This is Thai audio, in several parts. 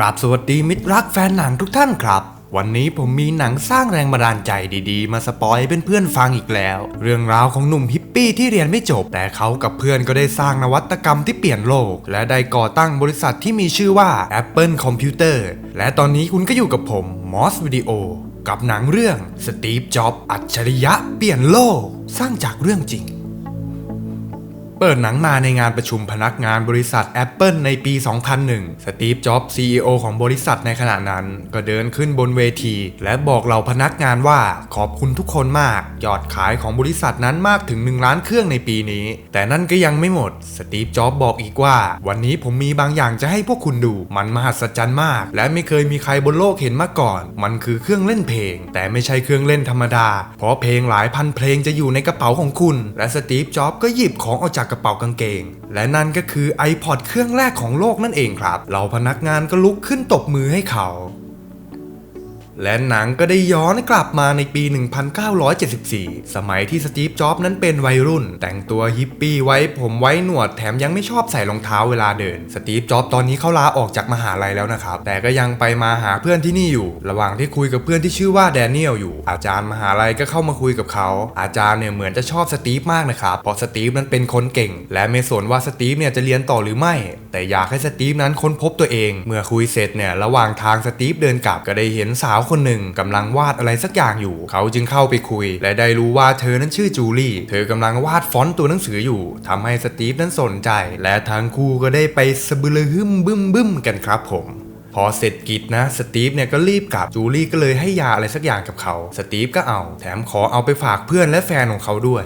กราบสวัสดีมิตรรักแฟนหนังทุกท่านครับ วันนี้ผมมีหนังสร้างแรงบันดาลใจดีๆ มาสปอยให้เพื่อนฟังอีกแล้ว เรื่องราวของหนุ่มฮิปปี้ที่เรียนไม่จบ แต่เขากับเพื่อนก็ได้สร้างนวัตกรรมที่เปลี่ยนโลก และได้ก่อตั้งบริษัทที่มีชื่อว่า Apple Computer และตอนนี้คุณก็อยู่กับผมมอสวิดีโอกับหนังเรื่อง Steve Jobs อัจฉริยะเปลี่ยนโลก สร้างจากเรื่องจริง เปิดหนังมาในงานประชุมพนักงานบริษัท Apple ในปี 2001 สตีฟ จ็อบส์ CEO ของบริษัทในขณะนั้น ก็เดินขึ้นบนเวที และบอกเหล่าพนักงานว่าขอบคุณทุกคนมาก ยอดขายของบริษัทนั้นมากถึง 1 ล้านเครื่องในปีนี้ แต่นั่นก็ยังไม่หมด สตีฟ จ็อบส์บอกอีกว่า วันนี้ผมมีบางอย่างจะให้พวกคุณดู มันมหัศจรรย์มาก และไม่เคยมีใครบนโลกเห็นมาก่อน มันคือเครื่องเล่นเพลง แต่ไม่ใช่เครื่องเล่นธรรมดา เพราะเพลงหลายพันเพลงจะอยู่ในกระเป๋าของคุณ และสตีฟ จ็อบส์ก็หยิบของออกจากกระเป๋ากางเกง และนั่นก็คือ iPod เครื่องแรกของโลกนั่นเองครับ เราพนักงานก็ลุกขึ้นตบมือให้เขา และหนังก็ได้ย้อนกลับมาในปี 1974 สมัยที่สตีฟ จ็อบส์นั้นเป็นวัยรุ่น แต่งตัวฮิปปี้ไว้ผมไว้หนวดแถมยังไม่ชอบใส่รองเท้าเวลาเดิน สตีฟ จ็อบส์ตอนนี้เขาลาออกจากมหาลัยแล้วนะครับ แต่ก็ยังไปมาหาเพื่อนที่นี่อยู่ ระหว่างที่คุยกับเพื่อนที่ชื่อว่าแดเนียลอยู่ อาจารย์มหาลัยก็เข้ามาคุยกับเขา อาจารย์เนี่ยเหมือนจะชอบสตีฟมากนะครับ เพราะสตีฟนั้นเป็นคนเก่ง และไม่สนว่าสตีฟเนี่ยจะเรียนต่อหรือไม่ แต่อยากให้สตีฟนั้นค้นพบตัวเอง เมื่อคุยเสร็จเนี่ยระหว่างทางสตีฟเดินกลับก็ได้เห็นสาวคนหนึ่งกำลังวาดอะไรสักอย่างอยู่ เขาจึงเข้าไปคุย และได้รู้ว่าเธอนั้นชื่อจูลี่ เธอกำลังวาดฟอนต์ตัวหนังสืออยู่ทำให้สตีฟนั้นสนใจ และทั้งคู่ก็ได้ไปสบือฮึมบึ้มบึ้มกันครับผมพอเสร็จกิจนะสตีฟเนี่ยก็รีบกลับจูลี่ก็เลยให้ยาอะไรสักอย่างกับเขา สตีฟก็เอา แถมขอเอาไปฝากเพื่อนและแฟนของเขาด้วย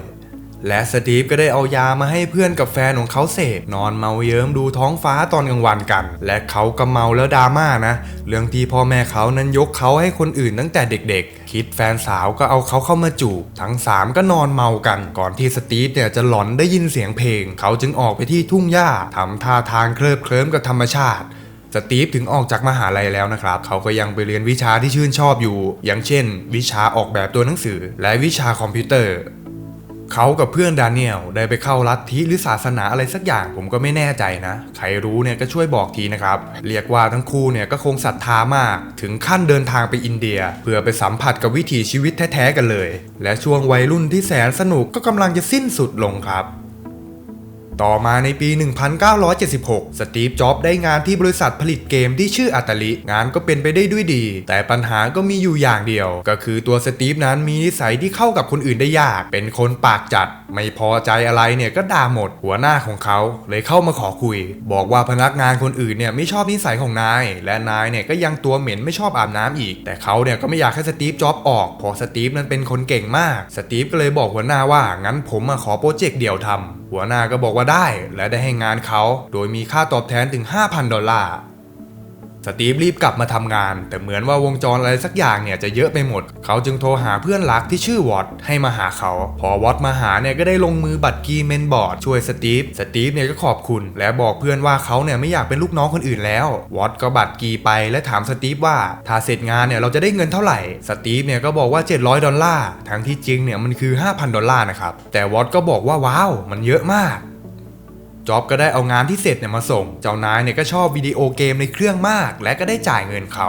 และสตีฟก็ได้เอายามาให้เพื่อนกับแฟนของเขาเสพนอนเมาเยิ้มดูท้องฟ้าตอนกลางวันกัน และเขาก็เมาแล้วดราม่านะ เรื่องที่พ่อแม่เขานั้นยกเขาให้คนอื่นตั้งแต่เด็กๆ คิดแฟนสาวก็เอาเขาเข้ามาจูบทั้งสามก็นอนเมากัน ก่อนที่สตีฟเนี่ยจะหลอนได้ยินเสียงเพลง เขาจึงออกไปที่ทุ่งหญ้าทำท่าทางเคลิบเคลิ้มกับธรรมชาติสตีฟถึงออกจากมหาลัยแล้วนะครับ เขาก็ยังไปเรียนวิชาที่ชื่นชอบอยู่ อย่างเช่น วิชาออกแบบตัวหนังสือ และวิชาคอมพิวเตอร์ เขากับเพื่อนดานิเอลได้ไปเข้าลัทธิหรือศาสนาอะไรสักอย่างผมก็ไม่แน่ใจนะ ใครรู้เนี่ยก็ช่วยบอกทีนะครับ เรียกว่าทั้งคู่เนี่ยก็คงศรัทธามาก ถึงขั้นเดินทางไปอินเดีย เพื่อไปสัมผัสกับวิถีชีวิตแท้ๆกันเลย และช่วงวัยรุ่นที่แสนสนุกก็กำลังจะสิ้นสุดลงครับ ต่อมาในปี 1976 สตีฟ จ็อบได้งานที่บริษัทผลิตเกมที่ชื่ออัตลิ งานก็เป็นไปได้ด้วยดี แต่ปัญหาก็มีอยู่อย่างเดียว ก็คือตัวสตีฟนั้นมีนิสัยที่เข้ากับคนอื่นได้ยาก เป็นคนปากจัด ไม่พอใจอะไรเนี่ยก็ด่าหมด หัวหน้าของเขาเลยเข้ามาขอคุย บอกว่าพนักงานคนอื่นเนี่ยไม่ชอบนิสัยของนาย และนายเนี่ยก็ยังตัวเหม็นไม่ชอบอาบน้ำอีก แต่เขาเนี่ยก็ไม่อยากให้สตีฟ จ็อบออกเพราะสตีฟนั้นเป็นคนเก่งมาก สตีฟก็เลยบอกหัวหน้าว่างั้นผมมาขอโปรเจกต์เดี่ยวทำ หัวหน้าก็บอกว่าได้และได้ให้งานเขา โดยมีค่าตอบแทนถึง 5,000 ดอลลาร์ สตีฟรีบกลับมาทำงาน แต่เหมือนว่าวงจรอะไรสักอย่างเนี่ยจะเยอะไปหมด เขาจึงโทรหาเพื่อนรักที่ชื่อวอตให้มาหาเขา พอวอตมาหาเนี่ยก็ได้ลงมือบัตรกีเมนบอร์ดช่วยสตีฟ สตีฟเนี่ยก็ขอบคุณ และบอกเพื่อนว่าเขาเนี่ยไม่อยากเป็นลูกน้องคนอื่นแล้ววอตก็บัตรกีไปและถามสตีฟว่าถ้าเสร็จงานเนี่ยเราจะได้เงินเท่าไหร่ สตีฟเนี่ยก็บอกว่า 700 ดอลลาร์ ทั้งที่จริงเนี่ยมันคือ 5,000 ดอลลาร์นะครับ แต่วอตก็บอกว่าว้าว มันเยอะมาก จ็อบก็ได้เอางานที่เสร็จเนี่ยมาส่ง เจ้านายเนี่ยก็ชอบวิดีโอเกมในเครื่องมาก และก็ได้จ่ายเงินเขา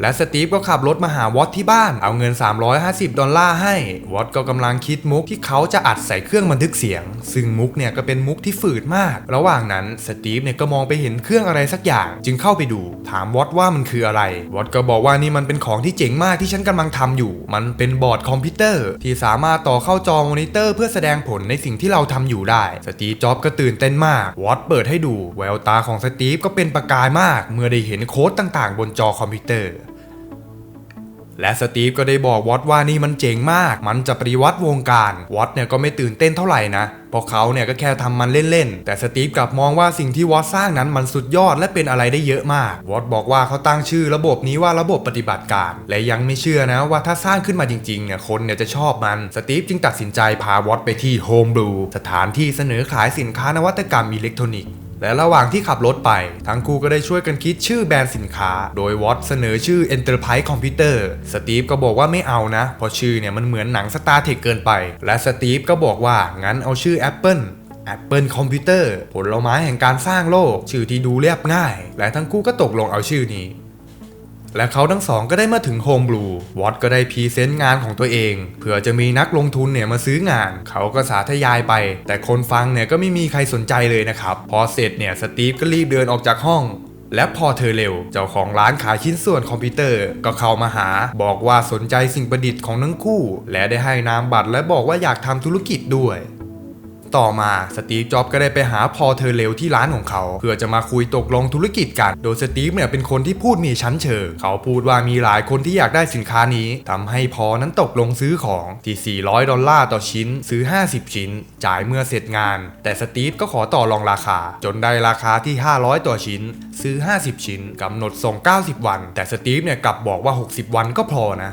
และสตีฟก็ขับรถมาหาวอตที่บ้าน เอาเงิน 350 ดอลลาร์ให้ วอตก็กำลังคิดมุกที่เขาจะอัดใส่เครื่องบันทึกเสียง ซึ่งมุกเนี่ยก็เป็นมุกที่ฝืดมาก ระหว่างนั้นสตีฟเนี่ยก็มองไปเห็นเครื่องอะไรสักอย่าง จึงเข้าไปดู ถามวอตว่ามันคืออะไร วอตก็บอกว่านี่มันเป็นของที่เจ๋งมากที่ฉันกำลังทำอยู่ มันเป็นบอร์ดคอมพิวเตอร์ ที่สามารถต่อเข้าจอมอนิเตอร์ เพื่อแสดงผลในสิ่งที่เราทำอยู่ได้ สตีฟจ็อบก็ตื่นเต้นมาก วอตเปิดให้ดู แววตาของสตีฟก็เป็นประกายมาก เมื่อได้เห็นโค้ดต่างๆ บนจอคอมพิวเตอร์ และสตีฟก็ได้บอกวอตว่านี่มันเจ๋งมาก มันจะปฏิวัติวงการวอตเนี่ยก็ไม่ตื่นเต้นเท่าไหร่นะเพราะเขาเนี่ยก็แค่ทำมันเล่นๆ แต่สตีฟกลับมองว่าสิ่งที่วอตสร้างนั้นมันสุดยอดและเป็นอะไรได้เยอะมาก วอตบอกว่าเขาตั้งชื่อระบบนี้ว่าระบบปฏิบัติการ และยังไม่เชื่อนะว่าถ้าสร้างขึ้นมาจริงๆ เนี่ยคนเนี่ยจะชอบมัน สตีฟจึงตัดสินใจพาวอตไปที่โฮมบลูสถานที่เสนอขายสินค้านวัตกรรมอิเล็กทรอนิกส์ และระหว่างที่ขับรถไป ทั้งคู่ก็ได้ช่วยกันคิดชื่อแบรนด์สินค้า โดยวอตเสนอชื่อ Enterprise Computer สตีฟก็บอกว่าไม่เอานะ เพราะชื่อเนี่ยมันเหมือนหนังสตาร์เทคเกินไป และสตีฟก็บอกว่างั้นเอาชื่อ Apple Apple Computer ผลไม้แห่งการสร้างโลก ชื่อที่ดูเรียบง่าย และทั้งคู่ก็ตกลงเอาชื่อนี้ และเขาทั้งสองก็ได้มาถึงโฮมบลูวอตก็ได้พรีเซนต์งานของตัวเอง เผื่อจะมีนักลงทุนเนี่ยมาซื้องาน เขาก็สาธยายไป แต่คนฟังเนี่ยก็ไม่มีใครสนใจเลยนะครับ พอเสร็จเนี่ยสตีฟก็รีบเดินออกจากห้องและพอเธอเร็ว เจ้าของร้านขายชิ้นส่วนคอมพิวเตอร์ก็เข้ามาหา บอกว่าสนใจสิ่งประดิษฐ์ของทั้งคู่ และได้ให้นามบัตรและบอกว่าอยากทำธุรกิจด้วย ต่อมาสตีฟจ็อบก็ได้ไปหาพอเธอเร็วที่ร้านของเขา เพื่อจะมาคุยตกลงธุรกิจกัน โดยสตีฟเนี่ยเป็นคนที่พูดมีชั้นเชิงเขาพูดว่ามีหลายคนที่อยากได้สินค้านี้ทำให้พอนั้นตกลงซื้อของที่ 400 ดอลลาร์ต่อชิ้น ซื้อ 50 ชิ้น จ่ายเมื่อเสร็จงาน แต่สตีฟก็ขอต่อรองราคา จนได้ราคาที่ 500 ต่อชิ้น ซื้อ 50 ชิ้นกำหนดส่ง 90 วัน แต่สตีฟเนี่ยกลับบอกว่า 60 วันก็พอนะ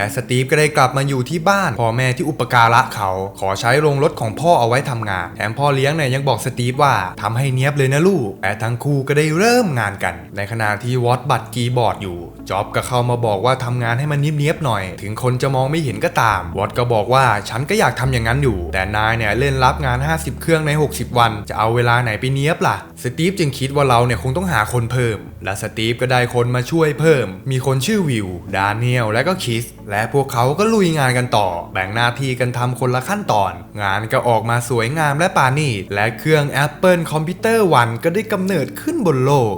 แต่สตีฟก็ได้กลับมาอยู่ที่บ้านพ่อแม่ที่อุปการะเขา ขอใช้โรงรถของพ่อเอาไว้ทำงาน แถมพ่อเลี้ยงเนี่ยยังบอกสตีฟว่าทำให้เนี้ยบเลยนะลูกแต่ทั้งคู่ก็ได้เริ่มงานกัน ในขณะที่วอตบัตคีย์บอร์ดอยู่จ็อบก็เข้ามาบอกว่าทำงานให้มันเนี้ยบๆหน่อย ถึงคนจะมองไม่เห็นก็ตาม วอตก็บอกว่าฉันก็อยากทำอย่างนั้นอยู่ แต่นายเนี่ยเล่นรับงาน 50 เครื่องใน 60 วัน จะเอาเวลาไหนไปเนี้ยบล่ะ สตีฟจึงคิดว่าเราเนี่ยคงต้องหาคนเพิ่ม และสตีฟก็ได้คนมาช่วยเพิ่ม มีคนชื่อวิว ดาเนียลและก็คิส และพวกเขาก็ลุยงานกันต่อ แบ่งหน้าที่กันทำคนละขั้นตอน งานก็ออกมาสวยงามและปานีต และเครื่อง Apple Computer One ก็ได้กำเนิดขึ้นบนโลก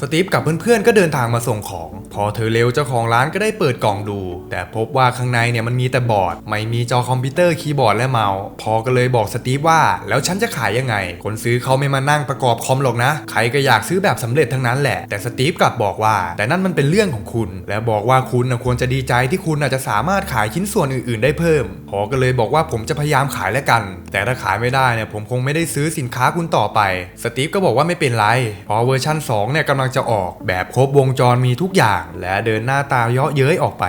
สตีฟกับเพื่อนๆก็เดินทางมาส่งของ พอเธอเร็วเจ้าของร้านก็ได้เปิดกล่องดู แต่พบว่าข้างในเนี่ยมันมีแต่บอร์ด ไม่มีจอคอมพิวเตอร์คีย์บอร์ดและเมาส์พอก็เลยบอกสตีฟว่า แล้วฉันจะขายยังไง คนซื้อเขาไม่มานั่งประกอบคอมหรอกนะ ใครก็อยากซื้อแบบสำเร็จทั้งนั้นแหละ แต่สตีฟกลับบอกว่า แต่นั่นมันเป็นเรื่องของคุณ และบอกว่าคุณนะควรจะดีใจที่คุณอาจจะสามารถขายชิ้นส่วนอื่นๆ ได้เพิ่ม พอก็เลยบอกว่าผมจะพยายามขายแล้วกัน แต่ถ้าขายไม่ได้เนี่ยผมคงไม่ได้ซื้อสินค้าคุณต่อไป สตีฟก็บอกว่าไม่เป็นไรพราะเวอร์ชัน2เนี่ยกำลังจะออกแบบครบวงจรมีทุกอย่างและเดินหน้าตาเยาะเย้ยออกไป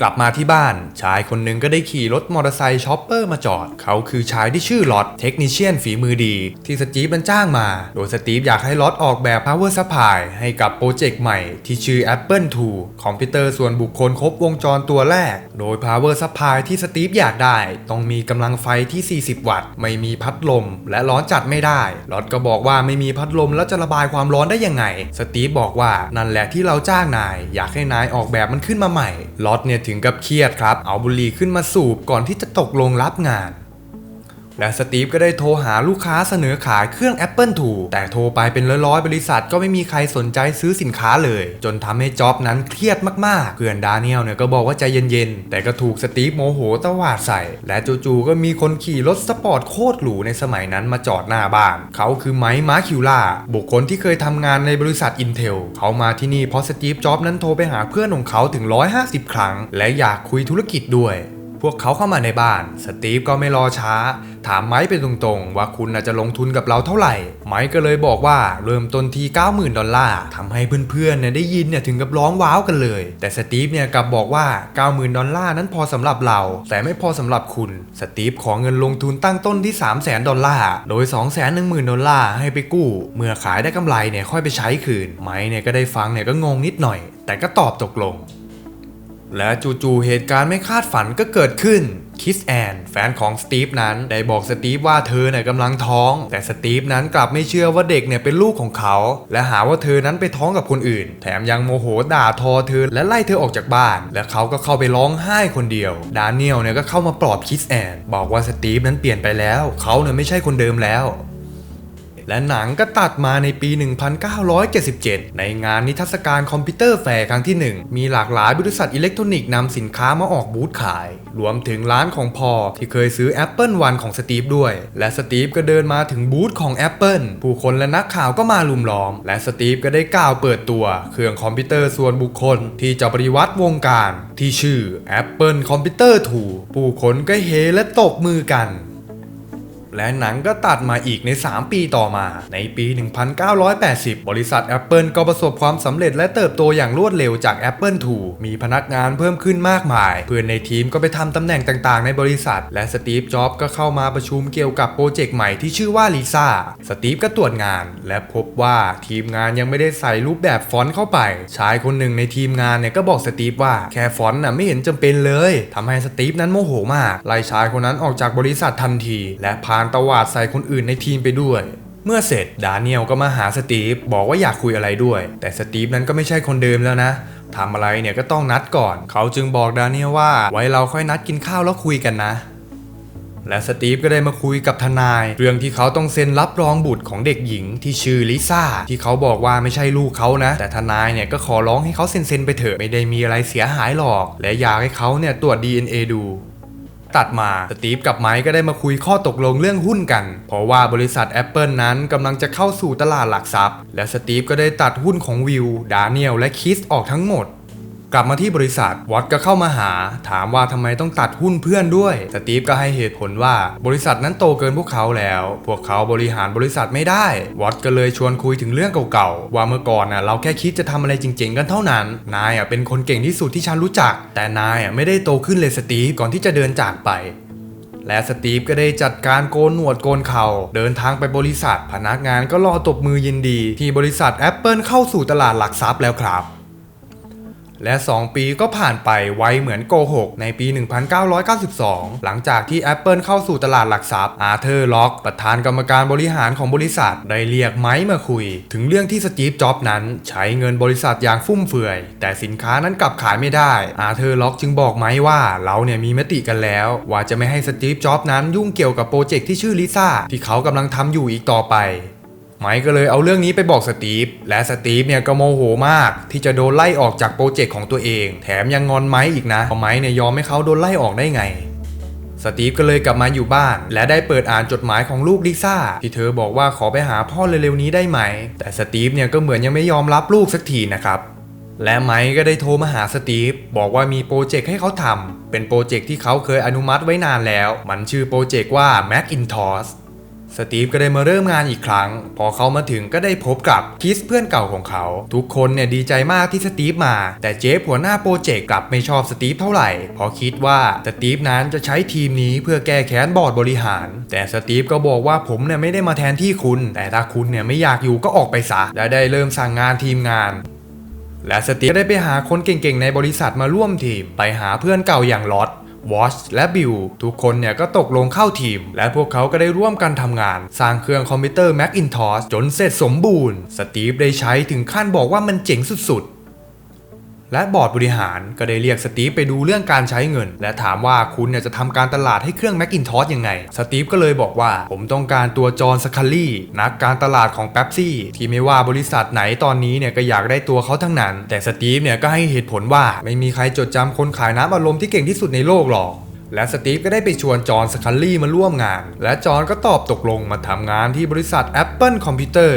กลับมาที่บ้าน ชายคนหนึ่งก็ได้ขี่รถมอเตอร์ไซค์ช็อปเปอร์มาจอด เขาคือชายที่ชื่อลอตเทคนิเชียนฝีมือดี ที่สตีฟมันจ้างมา โดยสตีฟอยากให้ลอตออกแบบ power supply ให้กับโปรเจกต์ใหม่ที่ชื่อ Apple 2คอมพิวเตอร์ส่วนบุคคลครบวงจรตัวแรก โดย power supply ที่สตีฟอยากได้ ต้องมีกำลังไฟที่ 40 วัตต์ ไม่มีพัดลม และร้อนจัดไม่ได้ลอตก็บอกว่าไม่มีพัดลมแล้วจะระบายความร้อนได้ยังไง สตีฟบอกว่านั่นแหละที่เราจ้างนาย อยากให้นายออกแบบมันขึ้นมาใหม่ลอตเนี่ยถถึงกับเครียดครับ เอาบุหรี่ขึ้นมาสูบก่อนที่จะตกลงรับงาน และสตีฟก็ได้โทรหาลูกค้าเสนอขายเครื่อง Apple 2แต่โทรไปเป็นร้อยๆบริษัทก็ไม่มีใครสนใจซื้อสินค้าเลย จนทำให้จ็อบนั้นเครียดมากๆ เพื่อนดาเนียลเนี่ยก็บอกว่าใจเย็นๆ แต่ก็ถูกสตีฟโมโหตวาดใส่ และจู่ๆก็มีคนขี่รถสปอร์ตโคตรหรูในสมัยนั้นมาจอดหน้าบ้าน เขาคือไมค์มาคิวล่าบุคคลที่เคยทำงานในบริษัท Intel เขามาที่นี่เพราะสตีฟจ็อบนั้นโทรไปหาเพื่อนของเขาถึง 150 ครั้ง และอยากคุยธุรกิจด้วย พวกเขาเข้ามาในบ้าน สตีฟก็ไม่รอช้า ถามไมค์ไปตรงๆ ว่าคุณอาจจะลงทุนกับเราเท่าไหร่ ไมค์ก็เลยบอกว่าเริ่มต้นที่ 90,000 ดอลลาร์ทำให้เพื่อนๆเนี่ยได้ยินเนี่ยถึงกับร้องว้าวกันเลย แต่สตีฟเนี่ยกลับบอกว่า 90,000 ดอลลาร์นั้นพอสำหรับเรา แต่ไม่พอสำหรับคุณ สตีฟขอเงินลงทุนตั้งต้นที่ 300,000 ดอลลาร์ โดย 210,000 ดอลลาร์ให้ไปกู้ เมื่อขายได้กำไรเนี่ยค่อยไปใช้คืน ไมค์เนี่ยก็ได้ฟังเนี่ยก็งงนิดหน่อย แต่ก็ตอบตกลง และจู่ๆเหตุการณ์ไม่คาดฝันก็เกิดขึ้นคิสแอนแฟนของสตีฟนั้นได้บอกสตีฟว่าเธอเนี่ยกำลังท้อง แต่สตีฟนั้นกลับไม่เชื่อว่าเด็กเนี่ยเป็นลูกของเขา และหาว่าเธอนั้นไปท้องกับคนอื่น แถมยังโมโหด่าทอเธอและไล่เธอออกจากบ้าน และเขาก็เข้าไปร้องไห้คนเดียว ดาเนียลเนี่ยก็เข้ามาปลอบคิสแอนบอกว่าสตีฟนั้นเปลี่ยนไปแล้ว เขาเนี่ยไม่ใช่คนเดิมแล้ว และหนังก็ตัดมาในปี 1977 ในงานนิทรรศการคอมพิวเตอร์แฟร์ครั้งที่ 1 มีหลากหลายบริษัทอิเล็กทรอนิกส์นำสินค้ามาออกบูธขาย รวมถึงร้านของพอที่เคยซื้อ Apple One ของสตีฟด้วย และสตีฟก็เดินมาถึงบูธของ Apple ผู้คนและนักข่าวก็มาลุมล้อม และสตีฟก็ได้กล่าวเปิดตัวเครื่องคอมพิวเตอร์ส่วนบุคคล ที่จะปฏิวัติวงการ ที่ชื่อ Apple Computer 2ผู้คนก็เฮและตบมือกัน และหนังก็ตัดมาอีกใน 3 ปีต่อมา ในปี 1980 บริษัท Apple ก็ประสบความสำเร็จและเติบโตอย่างรวดเร็วจาก Apple II มีพนักงานเพิ่มขึ้นมากมาย เพื่อนในทีมก็ไปทำตำแหน่งต่างๆ ในบริษัท และสตีฟ จ็อบส์ก็เข้ามาประชุมเกี่ยวกับโปรเจกต์ใหม่ที่ชื่อว่าลิซ่า สตีฟก็ตรวจงาน และพบว่าทีมงานยังไม่ได้ใส่รูปแบบฟอนต์เข้าไป ชายคนหนึ่งในทีมงานเนี่ยก็บอกสตีฟว่าแค่ฟอนต์น่ะไม่เห็นจำเป็นเลยทำให้สตีฟนั้นโมโหมาก ไล่ชายคนนั้นออกจากบริษัททันที และพานตวาดใส่คนอื่นในทีมไปด้วย เมื่อเสร็จดาเนียลก็มาหาสตีฟบอกว่าอยากคุยอะไรด้วย แต่สตีฟนั้นก็ไม่ใช่คนเดิมแล้วนะทำอะไรเนี่ยก็ต้องนัดก่อน เขาจึงบอกดาเนียลว่าไว้เราค่อยนัดกินข้าวแล้วคุยกันนะและสตีฟก็ได้มาคุยกับทนาย เรื่องที่เขาต้องเซ็นรับรองบุตรของเด็กหญิงที่ชื่อลิซ่าที่เขาบอกว่าไม่ใช่ลูกเขานะ แต่ทนายเนี่ยก็ขอร้องให้เขาเซ็นเซ็นไปเถอะไม่ได้มีอะไรเสียหายหรอก และอยากให้เขาเนี่ยตรวจ DNA ดู ตัดมาสตีฟกับไมค์ก็ได้มาคุยข้อตกลงเรื่องหุ้นกัน เพราะว่าบริษัท Apple นั้นกำลังจะเข้าสู่ตลาดหลักทรัพย์ และสตีฟก็ได้ตัดหุ้นของวิว ดาเนียลและคิสออกทั้งหมด กลับมาที่บริษัทวอตก็เข้ามาหา ถามว่าทำไมต้องตัดหุ้นเพื่อนด้วย สตีฟก็ให้เหตุผลว่าบริษัทนั้นโตเกินพวกเขาแล้ว พวกเขาบริหารบริษัทไม่ได้ วอตก็เลยชวนคุยถึงเรื่องเก่าๆ ว่าเมื่อก่อนน่ะเราแค่คิดจะทำอะไรจริง ๆ กันเท่านั้น นายอะเป็นคนเก่งที่สุดที่ฉันรู้จัก แต่นายอะไม่ได้โตขึ้นเลยสตีฟก่อนที่จะเดินจากไปและสตีฟก็ได้จัดการโกนหนวดโกนเข่าเดินทางไปบริษัท พนักงานก็รอตบมือยินดี ที่บริษัท Apple เข้าสู่ตลาดหลักทรัพย์แล้วครับ และ 2 ปีก็ผ่านไปไวเหมือนโกหกในปี 1992 หลังจากที่ Apple เข้าสู่ตลาดหลักทรัพย์อาร์เธอร์ล็อกประธานกรรมการบริหารของบริษัท ได้เรียกไมค์มาคุย ถึงเรื่องที่สตีฟจ็อบนั้น ใช้เงินบริษัทอย่างฟุ่มเฟือย แต่สินค้านั้นกลับขายไม่ได้ อาร์เธอร์ล็อกจึงบอกไมค์ว่าเราเนี่ยมีมติกันแล้ว ว่าจะไม่ให้สตีฟจ็อบนั้นยุ่งเกี่ยวกับโปรเจกต์ที่ชื่อลิซ่าที่เขากำลังทำอยู่อีกต่อไป ไมค์ก็เลยเอาเรื่องนี้ไปบอกสตีฟ และสตีฟเนี่ยก็โมโหมาก ที่จะโดนไล่ออกจากโปรเจกต์ของตัวเอง แถมยังงอนไมค์อีกนะเพราะไมค์เนี่ยยอมให้เขาโดนไล่ออกได้ไงสตีฟก็เลยกลับมาอยู่บ้าน และได้เปิดอ่านจดหมายของลูกลิซ่า ที่เธอบอกว่าขอไปหาพ่อเร็วๆนี้ได้ไหม แต่สตีฟเนี่ยก็เหมือนยังไม่ยอมรับลูกสักทีนะครับ และไมค์ก็ได้โทรมาหาสตีฟ บอกว่ามีโปรเจกต์ให้เขาทำเป็นโปรเจกต์ที่เขาเคยอนุมัติไว้นานแล้ว มันชื่อโปรเจกต์ว่า Macintosh สตีฟก็ได้มาเริ่มงานอีกครั้ง พอเขามาถึงก็ได้พบกับคิสเพื่อนเก่าของเขา ทุกคนเนี่ยดีใจมากที่สตีฟมา แต่เจฟหัวหน้าโปรเจกต์กลับไม่ชอบสตีฟเท่าไหร่เพราะคิดว่าสตีฟนั้นจะใช้ทีมนี้เพื่อแก้แค้นบอร์ดบริหาร แต่สตีฟก็บอกว่าผมเนี่ยไม่ได้มาแทนที่คุณ แต่ถ้าคุณเนี่ยไม่อยากอยู่ก็ออกไปซะและได้เริ่มสั่งงานทีมงานและสตีฟก็ได้ไปหาคนเก่งๆในบริษัทมาร่วมทีม ไปหาเพื่อนเก่าอย่างลอต วอชและบิลทุกคนเนี่ยก็ตกลงเข้าทีม และพวกเขาก็ได้ร่วมกันทำงาน สร้างเครื่องคอมพิวเตอร์ Macintosh จนเสร็จสมบูรณ์ สตีฟได้ใช้ถึงขั้นบอกว่ามันเจ๋งสุดๆ และบอร์ดบริหารก็ได้เรียกสตีฟไปดูเรื่องการใช้เงิน และถามว่าคุณเนี่ยจะทำการตลาดให้เครื่อง Macintosh ยังไง สตีฟก็เลยบอกว่าผมต้องการตัวจอห์นสคัลลี่นักการตลาดของเ e ปซี่ที่ไม่ว่าบริษัทไหนตอนนี้เนี่ยก็อยากได้ตัวเขาทั้งนั้น แต่สตีฟเนี่ยก็ให้เหตุผลว่าไม่มีใครจดจำคนขายน้ำอารมณ์ที่เก่งที่สุดในโลกหรอกและสตีฟก็ได้ไปชวนจอห์นสคัลลี่มาร่วมงาน และจอห์นก็ตอบตกลงมาทำงานที่บริษัท Apple Computer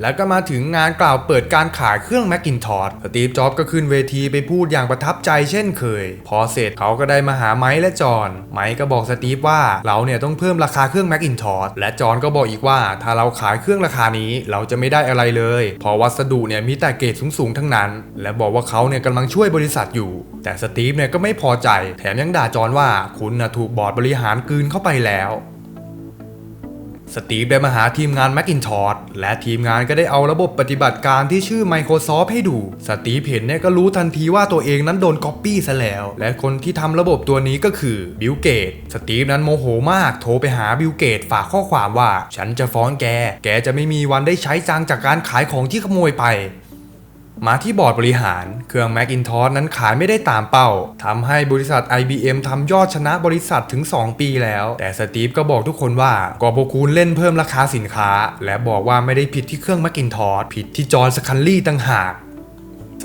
แล้วก็มาถึงงานกล่าวเปิดการขายเครื่อง Macintosh สตีฟ จ็อบส์ก็ขึ้นเวทีไปพูดอย่างประทับใจเช่นเคย พอเสร็จเขาก็ได้มาหาไมค์และจอห์นไมค์ก็บอกสตีฟว่าเราเนี่ยต้องเพิ่มราคาเครื่อง Macintosh และจอห์นก็บอกอีกว่า ถ้าเราขายเครื่องราคานี้เราจะไม่ได้อะไรเลย เพราะวัสดุเนี่ยมีแต่เกรดสูงๆทั้งนั้น และบอกว่าเขาเนี่ยกำลังช่วยบริษัทอยู่ แต่สตีฟเนี่ยก็ไม่พอใจ แถมยังด่าจอห์นว่าคุณนะถูกบอร์ดบริหารกืนเข้าไปแล้ว สตีฟได้มาหาทีมงาน Macintosh และทีมงานก็ได้เอาระบบปฏิบัติการที่ชื่อ Microsoft ให้ดู สตีฟเห็นเนี่ยก็รู้ทันทีว่าตัวเองนั้นโดนก๊อปปี้ซะแล้ว และคนที่ทำระบบตัวนี้ก็คือบิลเกต สตีฟนั้นโมโหมากโทรไปหาบิลเกตฝากข้อความว่า ฉันจะฟ้องแก แกจะไม่มีวันได้ใช้จังจากการขายของที่ขโมยไป มาที่บอร์ดบริหารเครื่อง Macintosh นั้นขายไม่ได้ตามเป้าทำให้บริษัท IBM ทำยอดชนะบริษัทถึง 2 ปีแล้ว แต่สตีฟก็บอกทุกคนว่าก็พวกคุณเล่นเพิ่มราคาสินค้า และบอกว่าไม่ได้ผิดที่เครื่อง Macintosh ผิดที่จอร์นสคันลี่ต่างหาก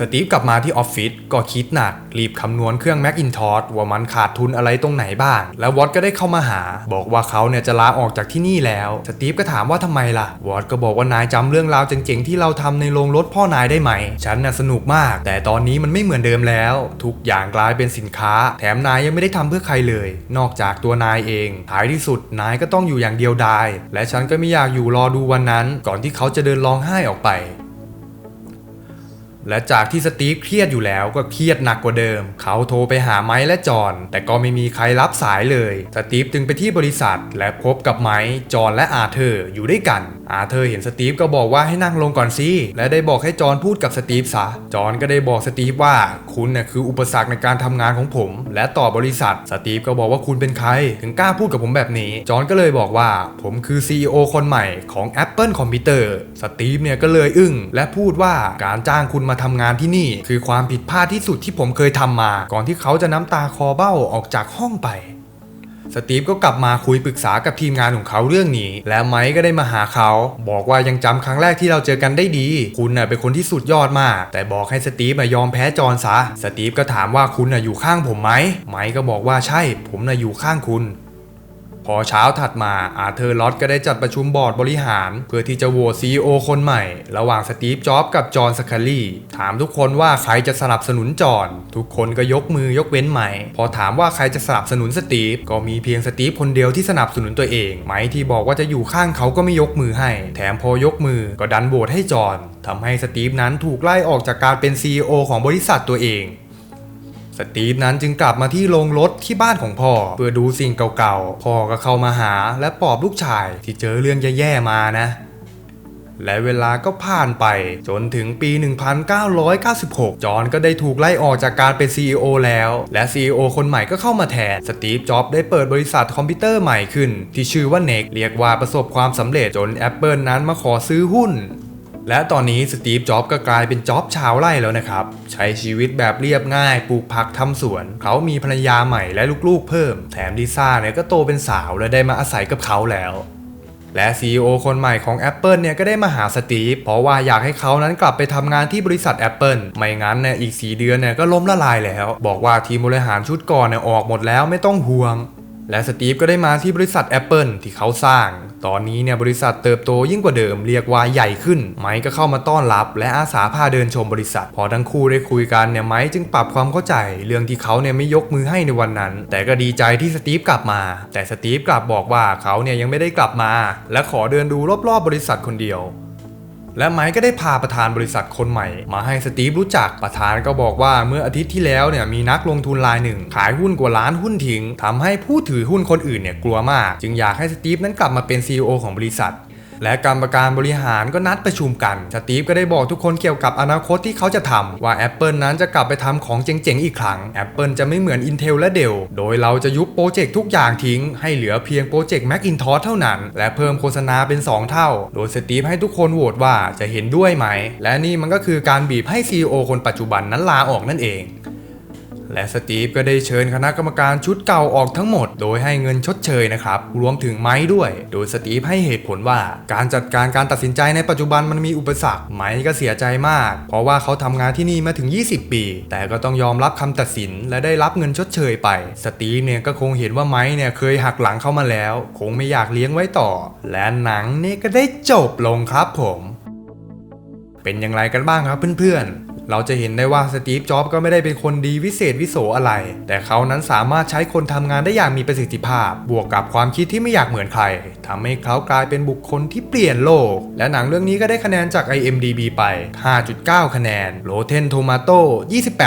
สตีฟกลับมาที่ออฟฟิศก็คิดหนัก รีบคำนวณเครื่องแม็กอินทอ s ว่ามันขาดทุนอะไรตรงไหนบ้าง แล้ววอตก็ได้เข้ามาหา บอกว่าเขาเนี่ยจะลาออกจากที่นี่แล้ว สตีฟก็ถามว่าทำไมล่ะ วอตก็บอกว่านายจำเรื่องราวเจ๋งๆที่เราทำในโรงรถพ่อนายได้ไหม ฉันน่ะสนุกมาก แต่ตอนนี้มันไม่เหมือนเดิมแล้ว ทุกอย่างกลายเป็นสินค้า แถมนายยังไม่ได้ทำเพื่อใครเลย นอกจากตัวนายเองท้ายที่สุดนายก็ต้องอยู่อย่างเดียวดายและฉันก็ไม่อยากอยู่รอดูวันนั้น ก่อนที่เขาจะเดินร้องไห้ออกไป และจากที่สตีฟเครียดอยู่แล้วก็เครียดหนักกว่าเดิม เขาโทรไปหาไม้และจอนแต่ก็ไม่มีใครรับสายเลย สตีฟจึงไปที่บริษัท และพบกับไม้จอนและอาเธอร์อยู่ด้วยกัน อาเธอเห็นสตีฟก็บอกว่าให้นั่งลงก่อนสิและได้บอกให้จอห์นพูดกับสตีฟซะจอห์นก็ได้บอกสตีฟว่าคุณน่ะคืออุปสรรคในการทำงานของผม และต่อบริษัทสตีฟก็บอกว่าคุณเป็นใคร ถึงกล้าพูดกับผมแบบนี้ จอห์นก็เลยบอกว่า ผมคือ CEO คนใหม่ของ Apple Computer สตีฟเนี่ยก็เลยอึ้งและพูดว่าการจ้างคุณมาทำงานที่นี่ คือความผิดพลาดที่สุดที่ผมเคยทำมา ก่อนที่เขาจะน้ำตาคอเบ้าออกจากห้องไป สตีฟก็กลับมาคุยปรึกษากับทีมงานของเขาเรื่องนี้ และไมค์ก็ได้มาหาเขา บอกว่ายังจำครั้งแรกที่เราเจอกันได้ดี คุณน่ะเป็นคนที่สุดยอดมาก แต่บอกให้สตีฟมายอมแพ้จอนซะ สตีฟก็ถามว่าคุณน่ะอยู่ข้างผมไหมไมค์ก็บอกว่าใช่ ผมน่ะอยู่ข้างคุณ พอเช้าถัดมาอาเธอร์ลอตก็ได้จัดประชุมบอร์ดบริหาร เพื่อที่จะโหวต CEO คนใหม่ ระหว่างสตีฟจ็อบกับจอห์นสคารีถามทุกคนว่าใครจะสนับสนุนจอห์นทุกคนก็ยกมือยกเว้นไหมพอถามว่าใครจะสนับสนุนสตีฟก็มีเพียงสตีฟคนเดียวที่สนับสนุนตัวเองไหมที่บอกว่าจะอยู่ข้างเขาก็ไม่ยกมือให้ แถมพอยกมือก็ดันโหวตให้จอห์นทำให้สตีฟนั้นถูกไล่ออกจากการเป็น CEO ของบริษัทตัวเอง สตีฟนั้นจึงกลับมาที่โรงรถที่บ้านของพ่อ เพื่อดูสิ่งเก่าๆ พ่อก็เข้ามาหาและปลอบลูกชายที่เจอเรื่องแย่ๆมานะ และเวลาก็ผ่านไปจนถึงปี 1996 จอห์นก็ได้ถูกไล่ออกจากการเป็น CEO แล้ว และ CEO คนใหม่ก็เข้ามาแทน สตีฟ จ็อบได้เปิดบริษัทคอมพิวเตอร์ใหม่ขึ้น ที่ชื่อว่า NEC เรียกว่าประสบความสำเร็จจน Apple นั้นมาขอซื้อหุ้น และตอนนี้สตีฟจ็อบส์ก็กลายเป็นจ็อบชาวไร่แล้วนะครับ ใช้ชีวิตแบบเรียบง่าย ปลูกผักทำสวน เขามีภรรยาใหม่และลูกๆเพิ่ม แถมดิซ่าเนี่ยก็โตเป็นสาวและได้มาอาศัยกับเขาแล้วและ CEO คนใหม่ของ Apple เนี่ยก็ได้มาหาสตีฟเพราะว่าอยากให้เขานั้นกลับไปทำงานที่บริษัท Apple ไม่งั้นเนี่ยอีก 4 เดือนเนี่ยก็ล้มละลายแล้ว บอกว่าทีมบริหารชุดก่อนเนี่ยออกหมดแล้วไม่ต้องห่วง และสตีฟก็ได้มาที่บริษัท Apple ที่เขาสร้าง ตอนนี้เนี่ยบริษัทเติบโตยิ่งกว่าเดิมเรียกว่าใหญ่ขึ้น ไมค์ก็เข้ามาต้อนรับ และอาสาพาเดินชมบริษัท พอทั้งคู่ได้คุยกันเนี่ยไมค์จึงปรับความเข้าใจ เรื่องที่เขาเนี่ยไม่ยกมือให้ในวันนั้น แต่ก็ดีใจที่สตีฟกลับมา แต่สตีฟกลับบอกว่าเขาเนี่ยยังไม่ได้กลับมา และขอเดินดูรอบๆบริษัทคนเดียว และไมค์ก็ได้พาประธานบริษัทคนใหม่ มาให้สตีฟรู้จักประธานก็บอกว่าเมื่ออาทิตย์ที่แล้วเนี่ยมีนักลงทุนรายหนึ่ง ขายหุ้นกว่าล้านหุ้นทิ้งทำให้ผู้ถือหุ้นคนอื่นเนี่ยกลัวมาก จึงอยากให้สตีฟนั้นกลับมาเป็น CEO ของบริษัท และกรรมการบริหารก็นัดประชุมกัน สตีฟก็ได้บอกทุกคนเกี่ยวกับอนาคตที่เขาจะทำว่า Apple นั้นจะกลับไปทำของเจ๋งๆอีกครั้ง Apple จะไม่เหมือน Intel และ Dell โดยเราจะยุบโปรเจกต์ทุกอย่างทิ้ง ให้เหลือเพียงโปรเจกต์ Macintosh เท่านั้น และเพิ่มโฆษณาเป็น 2 เท่า โดยสตีฟให้ทุกคนโหวตว่าจะเห็นด้วยไหม และนี่มันก็คือการบีบให้ CEO คนปัจจุบันนั้นลาออกนั่นเอง และสตีฟก็ได้เชิญคณะกรรมการชุดเก่าออกทั้งหมด โดยให้เงินชดเชยนะครับ รวมถึงไม้ด้วย โดยสตีฟให้เหตุผลว่า การจัดการการตัดสินใจในปัจจุบันมันมีอุปสรรค ไม้ก็เสียใจมาก เพราะว่าเขาทำงานที่นี่มาถึง 20 ปี แต่ก็ต้องยอมรับคำตัดสิน และได้รับเงินชดเชยไป สตีฟเนี่ยก็คงเห็นว่าไม้เนี่ยเคยหักหลังเข้ามาแล้ว คงไม่อยากเลี้ยงไว้ต่อ และหนังเนี่ยก็ได้จบลงครับผม เป็นอย่างไรกันบ้างครับเพื่อนๆ เราจะเห็นได้ว่าสตีฟ จ็อบส์ก็ไม่ได้เป็นคนดีวิเศษวิโสอะไร แต่เขานั้นสามารถใช้คนทำงานได้อย่างมีประสิทธิภาพ บวกกับความคิดที่ไม่อยากเหมือนใครทำให้เขากลายเป็นบุคคลที่เปลี่ยนโลก และหนังเรื่องนี้ก็ได้คะแนนจาก IMDB ไป 5.9 คะแนน Rotten Tomato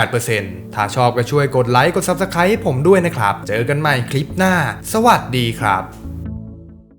28%ถ้าชอบก็ช่วยกดไลค์ กด Subscribe ให้ผมด้วยนะครับ เจอกันใหม่คลิปหน้า สวัสดีครับ